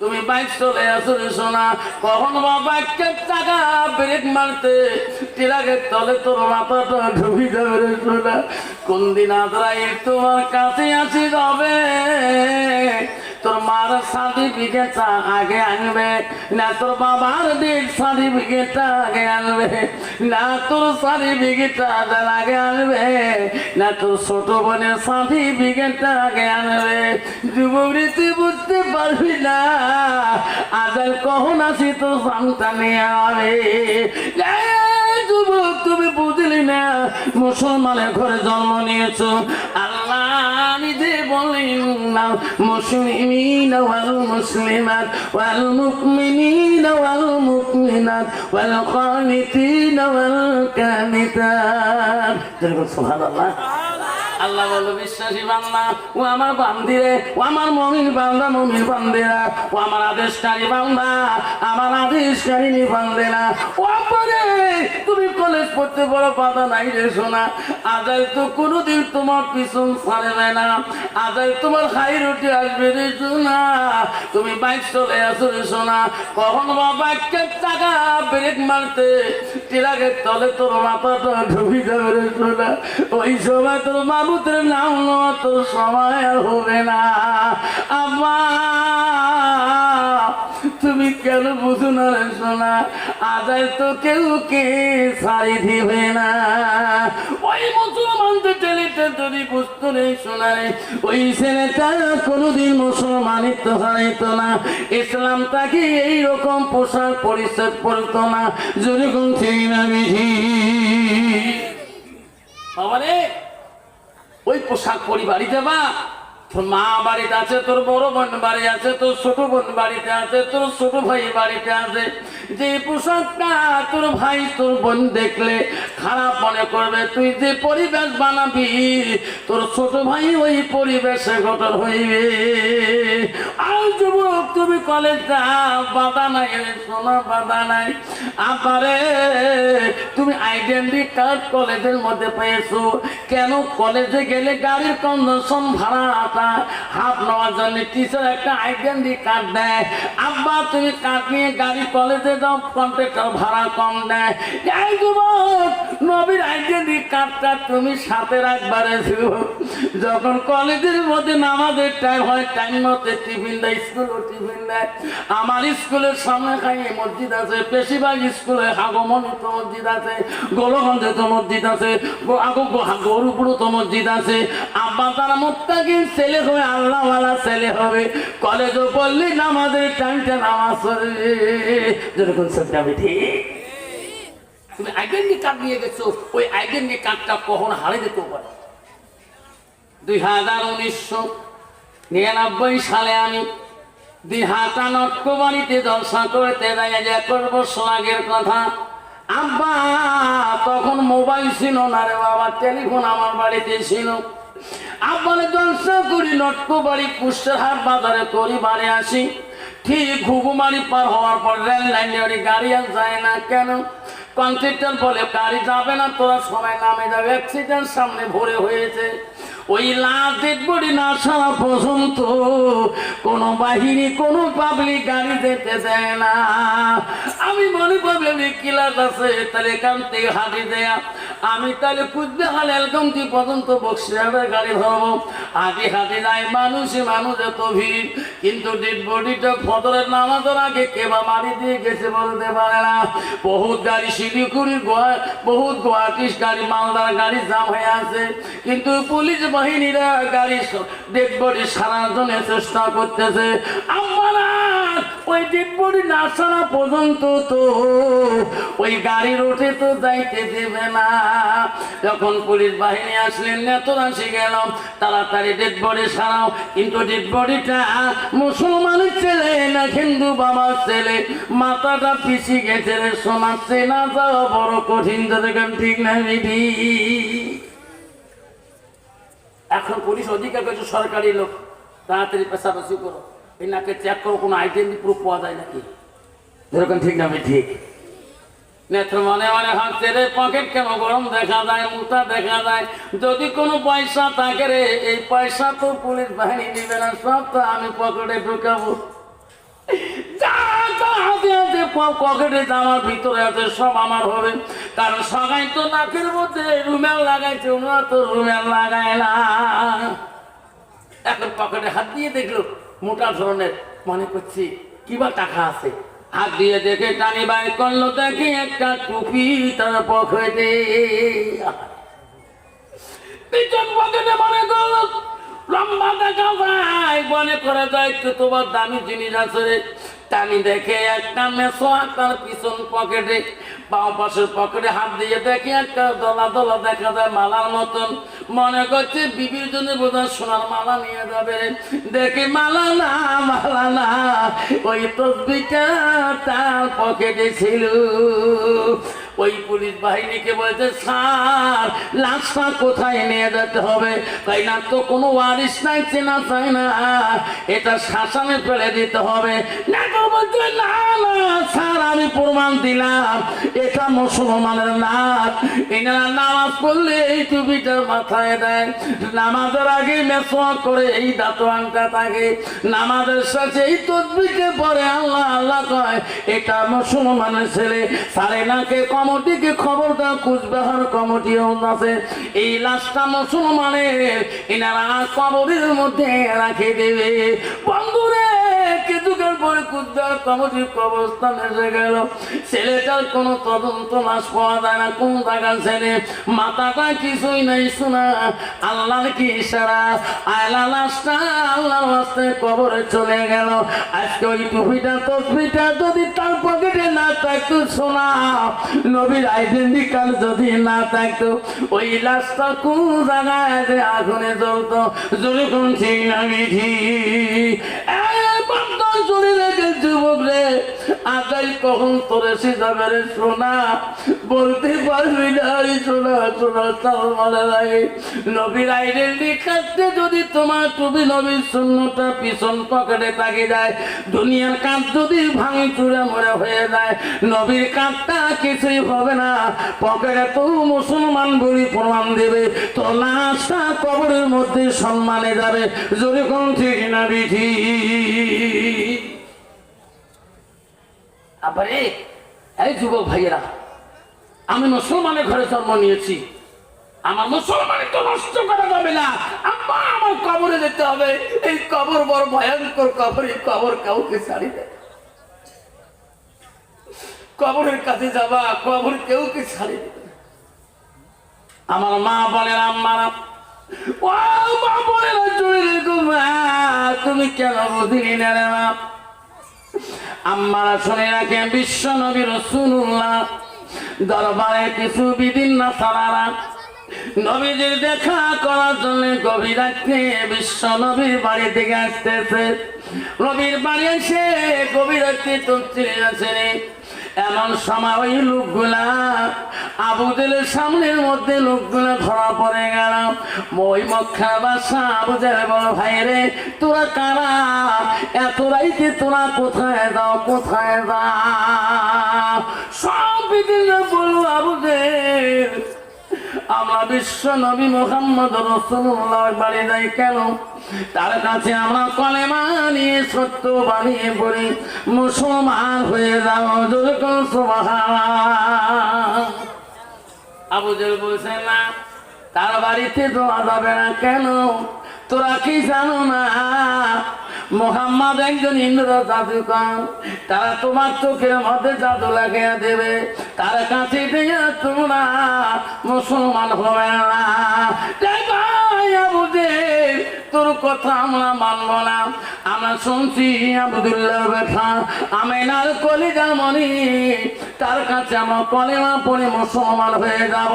তুমি বাইক চলে আসো রে সোনা। কখন বা বাইকের টাকা ব্রেক মারতে? ট্রাকের তলে তোর মাথাটা ঢুকি যাবে রে সোনা। কোন দিন আদ্রাই তোমার কাছে আসি যাবে? তোর মার সার্টিফিকেট আগে আনবে, না তোর বাবার ডেট সার্টিফিকেট আগে আনবে, না তোর সার্টিফিকেট আগে আনবে, না তোর ছোট বোনের সার্টিফিকেট আগে আনবে। যুবকরি, তুই বুঝতে পারবি না আদাল কখন আছি তোর সন্তানে হবে যুবক, তুমি বুঝলি না, মুসলমানের ঘরে জন্ম নিয়েছো। আল্লাহ নিজে বলেন না মুসলিমিন ওয়াল মুসলিমাত, ওয়াল মুকমিনিন ওয়াল মুকমিনাত ওয়াল কানিতাত যেরকম সুবহানাল্লাহ। আল্লাহ বলো বিশ্বাসী বান্দা, ও আমার বান্দিরে, ও আমার মমিন বান্দা, মমিন বান্দিরা, ও আমার আদেশকারী বান্দা, আমার আদেশকারিনী বান্দেরা ও পরে তুমি কলেজ পড়তে বড় বাধা নাই রে শোনা আজাই তো কোনোদিন তোমার পিছন ছাড়বে না। আজাই তোমার খাই রুটি আসবে রে শোনা তুমি বাইক চলে আসো রে শোনা কখন বা বাইকের টাকা ব্রেক মারতে ট্রাকের তলে তোর মাথাটা ঢুকি যাবে রে শোনা ওই সময় তোর মামুদের নাম নেওয়া তোর সময় হবে না। আম্মা! তুমি কেন বুঝো না সোনা? আদায় তো কেউ কে ছাড়ি দিবে না। ওই মুসলমানদের ছেলেটা যদি বুঝতো রে সোনা ওই ছেলেটা কোনোদিন মুসলমানিত্ব হারাইতো না। ইসলাম তাকে এইরকম পোশাক পরিচ্ছদ পরতো না? যদি কোন ঠিক না বিধি। আমারে ওই পোশাক পরিবারই বাড়িতে বা তোর মা বাড়িতে আছে, তোর বড় বোন বাড়ি আছে, তোর ছোট বোন বাড়িতে আছে, তোর ছোট ভাই বাড়িতে আছে। যে পোশাকটা তোর ভাই, তোর বোন দেখলে খারাপ মনে করবে। তুই যে পরিবেশ বানাবি, তোর ছোট ভাই ওই পরিবেশে গঠন হইবে। আর যুবক, তুমি বাধা নাই বাধা নাই। আবারে তুমি আইডেন্টি কার্ড কলেজের মধ্যে পেয়েছ। কেন কলেজে গেলে গাড়ির কন্ডিশন ভাড়াটা নেওয়ার জন্য টিচার একটা আইডেন্টি কার্ড দেয়। আব্বা, তুমি কার্ড নিয়ে গাড়ি কলেজে যাও কন্ট্রাক্টর ভাড়া কম দেয়। এই যুবক, নবীর আইডেন্টি কার্ডটা তুমি সাথে রাখবারে যখন কলেজের মধ্যে নামাজের টাইম হয় টাইম মতো টিফিন দেয় স্কুলও টিফিন দেয় আমার স্কুলের সামনে খাই মসজিদ আছে, বেশিরভাগ স্কুলে হাগমনি তো মসজিদ আছে গোলগঞ্জে তো মসজিদ আছে গরুপুরো তো মসজিদ আছে। আব্বা তারা মোত্তাকিন ছেলে হবে আল্লাহওয়ালা ছেলে হবে। কলেজও পড়লি নামাজের টাইমটা নামাজ পড়বে যেরকম আমি ঠিক। তুমি আইডেন্টি কার্ড নিয়ে গেছো, ওই আইডেন্টি কার্ডটা কখন হারে যেতেও পারে দুই হাজার উনিশশো নিরানব্বই সালে আমি দিহাটা নটকুমারিতে জলসা করতে যাই যে করব সোনাগের কথা। আব্বা, তখন মোবাইল ছিল না রে বাবা, টেলিফোন আমার বাড়িতে ছিল। আব্বারে জলসা করি নটকুবাড়ি কুষ্টারহাট বাজারে করি, বাড়ি আসি। ঠিক ঘুঘুমারি পার হওয়ার পর রেল লাইনে গাড়ি আর যায় না কেন? কন্ট্রাক্টর বলে, গাড়ি যাবে না, তোরা সবাই নামে যাবে। অ্যাক্সিডেন্ট সামনে ভরে হয়েছে। ওই লাশ ডেড বডি না সারা পর্যন্ত কোনো বাহিনী, কোনো পাবলিক গাড়ি যেতে দেয় না। আমি মনে পাবলিক কিলার আছে, তাহলে এখান থেকে হাঁটি দেয়া। আমি তাহলে কুদবে হাল এলকমটি পর্যন্ত বক্সিয়ারের গাড়ি ধরবো। হাঁটি হাঁটি যায় মানুষে মানুষ এত ভিড়। কিন্তু ডেড বডিটা ফদরের নামাজের আগে কেবা মারি দিয়ে গেছে বলতে পারে না। বহুত গাড়ি শিলিগুড়ি গোয়া, বহুত গুয়াহাটির গাড়ি, মালদার গাড়ি জাম হয়ে আছে। কিন্তু পুলিশ বাহিনীরা গাড়ি ডেড বডি সারার চেষ্টা করতেছে। আমরা ওই ডেডবডি না পর্যন্ত তো ওই উঠে তো দেবে না। পুলিশ বাহিনী আসলেন তাড়াতাড়ি কিন্তু মুসলমানের ছেলে না হিন্দু বাবার ছেলে? মাথাটা পিছি গেছে রে শোনাচ্ছে না যাওয়া বড় কঠিন ঠিক না এখন পুলিশ অধিকার করছে, সরকারি লোক। তাড়াতাড়ি পেশাপাশি করো। এনাকে চেক করো, কোনো আইডেন্টি প্রুফ পাওয়া যায় নাকি? যেরকম ঠিক না ঠিক। নেত্র মনে মনে ভাবছে, রে পকেট কেন গরম? দেখা যায়, মুতা দেখা যায়। যদি কোনো পয়সা থাকে রে, এই পয়সা তো পুলিশ বাহিনী দিবে না, সব তো আমি পকেটে ঢুকাবো। প- পকেটে আমার ভিতরে আছে, সব আমার হবে। কারণ সবাই তো নাকের মধ্যে রুমেল লাগাইছে ওনারা তো রুমেল লাগায় না। এখন পকেটে হাত দিয়ে দেখল, মোটা ধরনের, মনে করছি কিবা টাকা আছে। হাত দিয়ে দেখে টানি বাই করল, দেখি একটা টুপি তার পকেটে। পিছন পকেটে মনে করল, লম্বা দেখা যায় মনে করে যায় তোমার দামি জিনিস আছে টানি দেখে একটা মেসো তার পিছন পকেটে, বাম পাশের পকেটে হাত দিয়ে দেখে একটা দলা দলা দেখা যায় মালার মতন। মনে করছে বিবির জন্য বোধহয় সোনার মালা নিয়ে যাবে দেখে মালা না মালা না, ওই তসবিটা তার পকেটে ছিল। ওই পুলিশ বাহিনীকে বলছে, স্যার, লাশটা কোথায় নিয়ে যেতে হবে? তাই না, তো কোনো ওয়ারিস নাই, চেনা চাই না। এটা শাসনে ফেলে দিতে হবে। না এটা মুসলমানের নামাজ পড়লে এই টুপিটা মাথায় দেয়। নামাজের আগে করে এই নামাজের এই পরে আল্লাহ আল্লাহ কয়, এটা মুসলমানের ছেলে। সারে নাকে কমিটিকে খবর দেওয়া, কুচবিহার কমিটিও আছে। এই লাশটা মুসলমানের, এনারা কবরের মধ্যে রাখে দেবে। বন্ধুরে কিছুকাল পরে কুচবিহার কমিটির কবরস্থান এসে গেল। ছেলেটার কোনো তদন্ত লাশ পাওয়া যায় না, কোন জায়গার ছেলে? মাথাটা কিছুই নাই শোনা আল্লাহর কি ইশারা? আয়লা লাশটা আল্লাহর রাস্তে কবরে চলে গেল। আজকে ওই টুপিটা, তসবিটা যদি তার পকেটে না থাকতো শোনা নবীর আইডেন্টি কার্ড যদি না থাকতো, ওই লাশটা কোন জায়গায় আগুনে জ্বলতো? জোরে কোন ঠিক না চলে যুবক আগাই কখন তোরে সিজাবে রে সোনা বলতে পারবি না রে সোনা সোনা তাল মারা লাগে নবীর আইডেন্টি কার্ডে যদি তোমার টুপি নবীর শূন্যটা পিছন পকেটে তাকে যায়, দুনিয়ার কাঁধ যদি ভাঙি চুরে মরে হয়ে যায়, নবীর কাঁধটা কিছুই হবে না। পকেটে তো মুসলমান বলি প্রমাণ দেবে, তো লাশটা কবরের মধ্যে সম্মানে যাবে। যদি কোন ঠিক না বিধি? আবারে, এই যুবক ভাইয়েরা, আমি মুসলমানের ঘরে জন্ম নিয়েছি। আমার মুসলমানের তো নষ্ট করা যাবে না। আম্মা, আমার কবরে যেতে হবে। এই কবর বড় ভয়ঙ্কর কবর, এই কবর কাউকে ছাড়ি দেয় কবরের কাছে যাবা, কবর কেউ কে ছাড়ি আমার মা বলে আম্মারা ও মা বলে না চলে রেখো মা তুমি কেন বুঝিনি না রে মা আম্মারা শুনে রাখে বিশ্ব নবী রসুল্লাহ দরবারে কিছু বিভিন্ন সারারা নবীজির দেখা করার জন্য গভীর রাত্রে বিশ্ব নবীর বাড়ি থেকে আসতেছে। নবীর বাড়ি এসে গভীর রাত্রে তফসিলে আছেন এমন সময় ওই লোকগুলা আবুদের সামনের মধ্যে লোকগুলা ধরা পড়ে গেল। ওই মক্কা বাসা আবুদের বল ভাই রে, তোরা কারা? এত রাইতে তোরা কোথায় দাও কোথায় দাও সব বিদিন বলো আবুদের আমরা বিশ্ব নবী মোহাম্মদ রসুল্লাহ বাড়ি যাই কেন? তার কাছে আমরা কলেমা নিয়ে সত্য বানিয়ে পড়ি। মুসলমান হয়ে যাও। আবু জেল বলছে, না, তার বাড়িতে দেওয়া যাবে না কেন? তোরা কি জানো না? মোহাম্মদ একজন ইন্দ্র জাদুকর তারা তোমার চোখের মধ্যে জাদু লাগিয়ে দেবে, তার কাছে দিয়ে তোমরা মুসলমান হবে না। কথা আমরা মানব না। আমরা শুনছি আবদুল্লাহ ব্যথা। আমেনার কলিজামনি তার কাছে আমরা কলেমা পড়ে হয়ে যাব।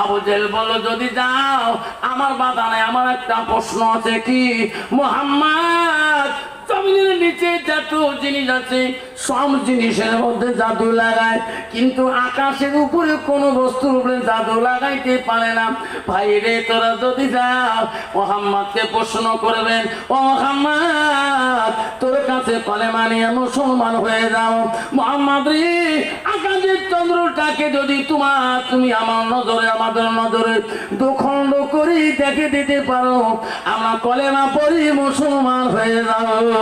আবু জেল বলো যদি যাও, আমার বাধা নেই আমার একটা প্রশ্ন আছে কি? মোহাম্মদ নিচে সব জিনিসের মধ্যে জাদু লাগায়। কিন্তু আকাশের কোনো উপরে জাদু লাগাইতে পারে না। ভাই রে, তোরা যদি প্রশ্ন করবেন, ও তোর কাছে কলেমা নিয়ে মুসলমান হয়ে যাও। মোহাম্মদ রে, আকাশের চন্দ্রটাকে যদি তোমার, তুমি আমার নজরে, আমাদের নজরে দুখণ্ড করি দেখে দিতে পারো, আমরা কলেমা পড়ি মুসলমান হয়ে যাও